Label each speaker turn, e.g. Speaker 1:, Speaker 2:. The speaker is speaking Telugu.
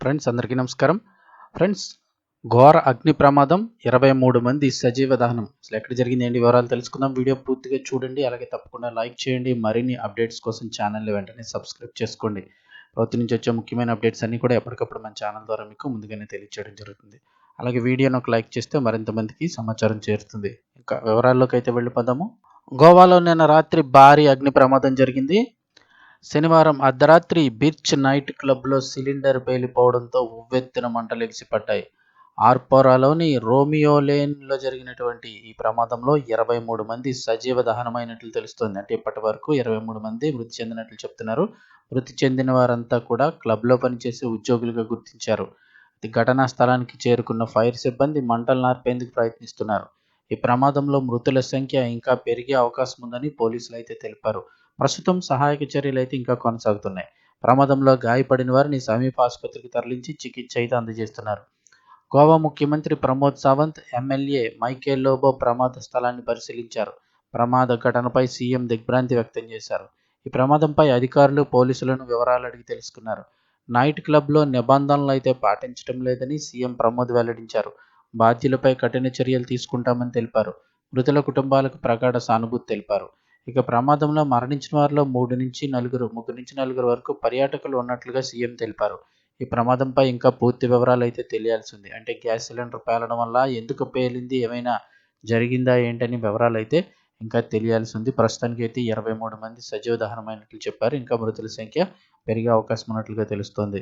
Speaker 1: ఫ్రెండ్స్ అందరికీ నమస్కారం. ఫ్రెండ్స్ ఘోర అగ్ని ప్రమాదం ఇరవై మూడు మంది సజీవ దహనం. అసలు ఎక్కడ జరిగింది ఏంటి వివరాలు తెలుసుకుందాం. వీడియో పూర్తిగా చూడండి అలాగే తప్పకుండా లైక్ చేయండి. మరిన్ని అప్డేట్స్ కోసం ఛానల్ని వెంటనే సబ్స్క్రైబ్ చేసుకోండి. ప్రభుత్వం నుంచి వచ్చే ముఖ్యమైన అప్డేట్స్ అన్నీ కూడా ఎప్పటికప్పుడు మన ఛానల్ ద్వారా మీకు ముందుగానే తెలియచేయడం జరుగుతుంది. అలాగే వీడియోను ఒక లైక్ చేస్తే మరింత మందికి సమాచారం చేరుతుంది. ఇంకా వివరాల్లోకి అయితే వెళ్ళిపోదాము. గోవాలో నిన్న రాత్రి భారీ అగ్ని ప్రమాదం జరిగింది. శనివారం అర్ధరాత్రి బీచ్ నైట్ క్లబ్లో సిలిండర్ పేలిపోవడంతో ఉవ్వెత్తున మంటలు ఎగిసిపడ్డాయి. ఆర్పోరాలోని రోమియో లేన్లో జరిగినటువంటి ఈ ప్రమాదంలో ఇరవై మూడు మంది సజీవ దహనమైనట్లు తెలుస్తుంది. అంటే ఇప్పటి వరకు ఇరవై మూడు మంది మృతి చెందినట్లు చెప్తున్నారు. మృతి చెందిన వారంతా కూడా క్లబ్లో పనిచేసే ఉద్యోగులుగా గుర్తించారు. ఘటనా స్థలానికి చేరుకున్న ఫైర్ సిబ్బంది మంటలు నార్పేందుకు ప్రయత్నిస్తున్నారు. ఈ ప్రమాదంలో మృతుల సంఖ్య ఇంకా పెరిగే అవకాశం ఉందని పోలీసులు అయితే తెలిపారు. ప్రస్తుతం సహాయక చర్యలు అయితే ఇంకా కొనసాగుతున్నాయి. ప్రమాదంలో గాయపడిన వారిని సమీప ఆసుపత్రికి తరలించి చికిత్స అయితే అందజేస్తున్నారు. గోవా ముఖ్యమంత్రి ప్రమోద్ సావంత్ ఎమ్మెల్యే మైకేల్ లోబో ప్రమాద స్థలాన్ని పరిశీలించారు. ప్రమాద ఘటనపై సీఎం దిగ్భ్రాంతి వ్యక్తం చేశారు. ఈ ప్రమాదంపై అధికారులు పోలీసులను వివరాలు అడిగి తెలుసుకున్నారు. నైట్ క్లబ్లో నిబంధనలు అయితే పాటించడం లేదని సీఎం ప్రమోద్ వెల్లడించారు. బాధ్యులపై కఠిన చర్యలు తీసుకుంటామని తెలిపారు. మృతుల కుటుంబాలకు ప్రగాఢ సానుభూతి తెలిపారు. ఇక ప్రమాదంలో మరణించిన వారిలో మూడు నుంచి నలుగురు ముగ్గురు నుంచి నలుగురు వరకు పర్యాటకులు ఉన్నట్లుగా సీఎం తెలిపారు. ఈ ప్రమాదంపై ఇంకా పూర్తి వివరాలు అయితే తెలియాల్సి ఉంది అంటే గ్యాస్ సిలిండర్ పేలడం వల్ల ఎందుకు పేలింది ఏమైనా జరిగిందా ఏంటని వివరాలు అయితే ఇంకా తెలియాల్సి ఉంది ప్రస్తుతానికి అయితే ఇరవై మూడు మంది సజీవ దహనమైనట్లు చెప్పారు. ఇంకా మృతుల సంఖ్య పెరిగే అవకాశం ఉన్నట్లుగా తెలుస్తోంది.